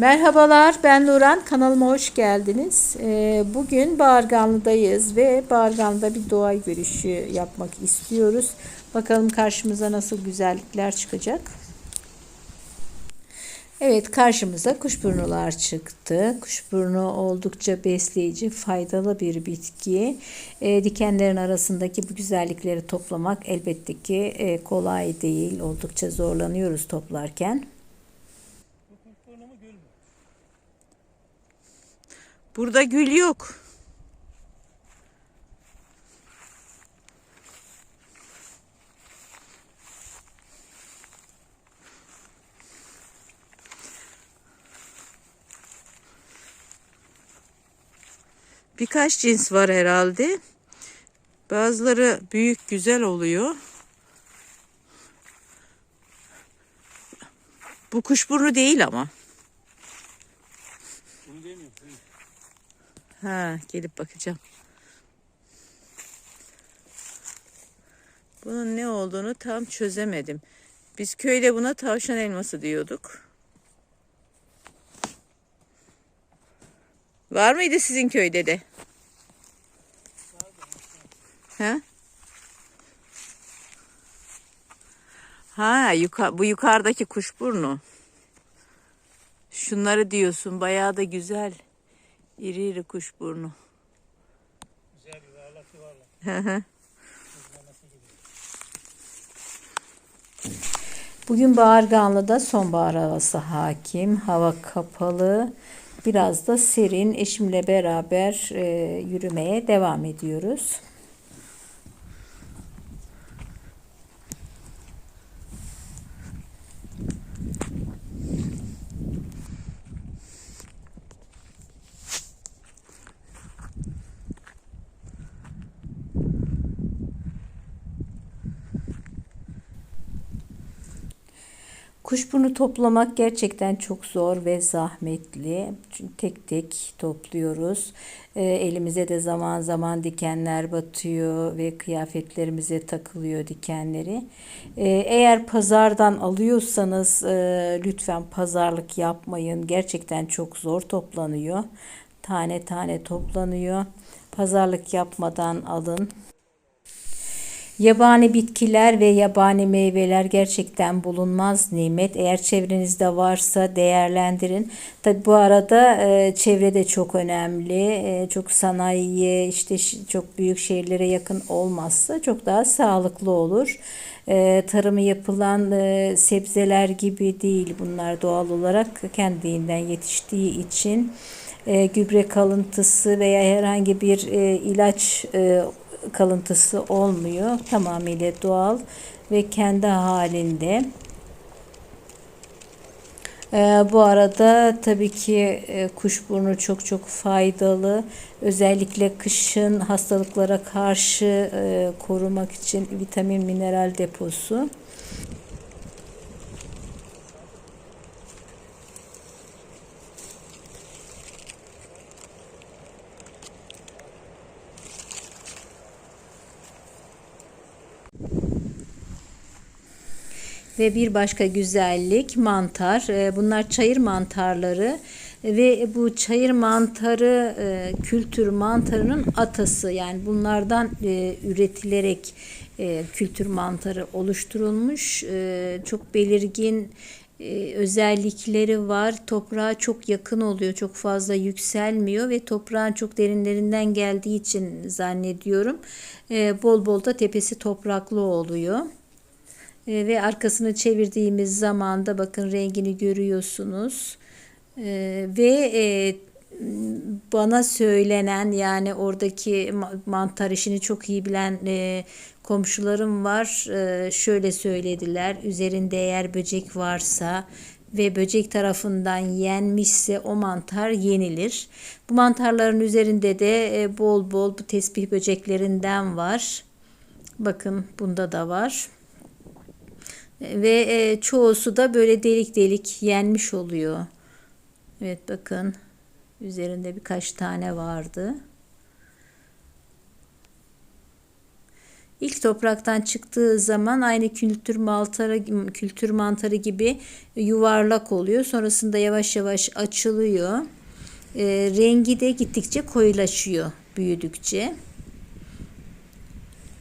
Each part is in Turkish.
Merhabalar ben Nuran kanalıma hoş geldiniz. Ee, Bugün Bağırganlı'dayız ve Bağırganlı'da bir doğa yürüyüşü yapmak istiyoruz. Bakalım karşımıza nasıl güzellikler çıkacak. Evet karşımıza kuşburnular çıktı. Kuşburnu oldukça besleyici, faydalı bir bitki. E, dikenlerin arasındaki bu güzellikleri toplamak elbette ki e, kolay değil. Oldukça zorlanıyoruz toplarken. Burada gül yok. Birkaç cins var herhalde. Bazıları büyük güzel oluyor. Bu kuşburnu değil ama. Ha, gelip bakacağım. Bunun ne olduğunu tam çözemedim. Biz köyde buna tavşan elması diyorduk. Var mıydı sizin köyde de? Ha? Ha, yuka, bu yukarıdaki kuşburnu. Şunları diyorsun, bayağı da güzel. İri iri kuşburnu. Güzel yuvarlak. Hı. Bugün Bağırganlı'da sonbahar havası hakim. Hava kapalı. Biraz da serin. Eşimle beraber e, yürümeye devam ediyoruz. Kuşburnu toplamak gerçekten çok zor ve zahmetli. Çünkü tek tek topluyoruz. E, elimize de zaman zaman dikenler batıyor ve kıyafetlerimize takılıyor dikenleri. E, eğer pazardan alıyorsanız e, lütfen pazarlık yapmayın. Gerçekten çok zor toplanıyor. Tane tane toplanıyor. Pazarlık yapmadan alın. Yabani bitkiler ve yabani meyveler gerçekten bulunmaz nimet. Eğer çevrenizde varsa değerlendirin. Tabi bu arada e, çevre de çok önemli. E, çok sanayiye işte çok büyük şehirlere yakın olmazsa çok daha sağlıklı olur. E, tarımı yapılan e, sebzeler gibi değil bunlar doğal olarak kendiliğinden yetiştiği için e, gübre kalıntısı veya herhangi bir e, ilaç e, kalıntısı olmuyor. Tamamıyla doğal ve kendi halinde. Ee, bu arada tabii ki e, kuşburnu çok çok faydalı. Özellikle kışın hastalıklara karşı e, korumak için vitamin mineral deposu. Ve bir başka güzellik mantar. Ee, bunlar çayır mantarları ve bu çayır mantarı e, kültür mantarının atası yani bunlardan e, üretilerek e, kültür mantarı oluşturulmuş çok belirgin özellikleri var. Toprağa çok yakın oluyor. Çok fazla yükselmiyor ve toprağın çok derinlerinden geldiği için zannediyorum. Bol bol da tepesi topraklı oluyor. E, ve arkasını çevirdiğimiz zaman da bakın rengini görüyorsunuz. E, ve e, bana söylenen yani oradaki mantar işini çok iyi bilen e, komşularım var. E, şöyle söylediler. Üzerinde eğer böcek varsa ve böcek tarafından yenmişse o mantar yenilir. Bu mantarların üzerinde de e, bol bol bu tesbih böceklerinden var. Bakın bunda da var ve e, çoğusu da böyle delik delik yenmiş oluyor. Evet bakın üzerinde birkaç tane vardı. İlk topraktan çıktığı zaman aynı kültür mantarı kültür mantarı gibi yuvarlak oluyor. Sonrasında yavaş yavaş açılıyor. E, rengi de gittikçe koyulaşıyor büyüdükçe.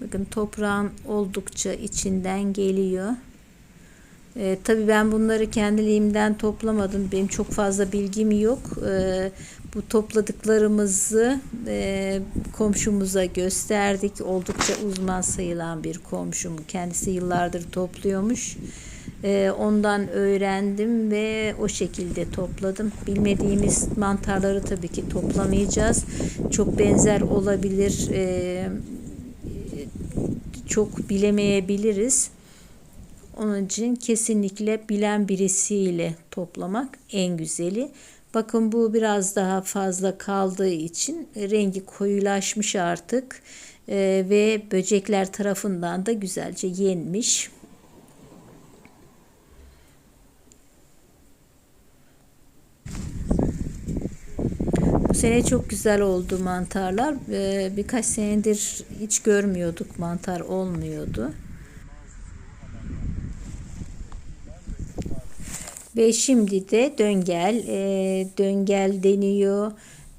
Bakın toprağın oldukça içinden geliyor. E, tabii ben bunları kendiliğimden toplamadım. Benim çok fazla bilgim yok. E, bu topladıklarımızı e, komşumuza gösterdik. Oldukça uzman sayılan bir komşum. Kendisi yıllardır topluyormuş. E, ondan öğrendim ve o şekilde topladım. Bilmediğimiz mantarları tabii ki toplamayacağız. Çok benzer olabilir. E, çok bilemeyebiliriz. Onun için kesinlikle bilen birisiyle toplamak en güzeli. Bakın bu biraz daha fazla kaldığı için rengi koyulaşmış artık Ee, ve böcekler tarafından da güzelce yenmiş. Bu sene çok güzel oldu mantarlar. Ee, birkaç senedir hiç görmüyorduk mantar olmuyordu. Ve şimdi de döngel, e, döngel deniyor,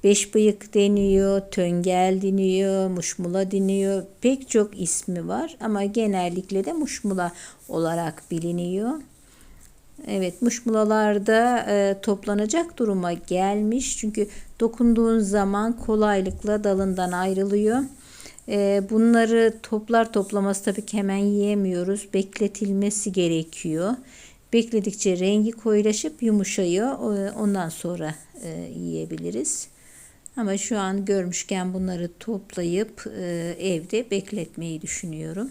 beş bıyık deniyor, töngel deniyor, muşmula deniyor. Pek çok ismi var ama genellikle de muşmula olarak biliniyor. Evet muşmulalarda e, toplanacak duruma gelmiş. Çünkü dokunduğun zaman kolaylıkla dalından ayrılıyor. E, bunları toplar toplaması tabii ki hemen yiyemiyoruz. Bekletilmesi gerekiyor. Bekledikçe rengi koyulaşıp yumuşayıyor. E, Ondan sonra e, yiyebiliriz. Ama şu an görmüşken bunları toplayıp e, evde bekletmeyi düşünüyorum.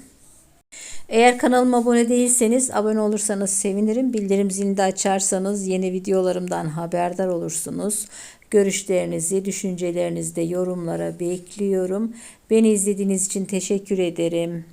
Eğer kanalıma abone değilseniz abone olursanız sevinirim. Bildirim zilini de açarsanız yeni videolarımdan haberdar olursunuz. Görüşlerinizi, düşüncelerinizi de yorumlara bekliyorum. Beni izlediğiniz için teşekkür ederim.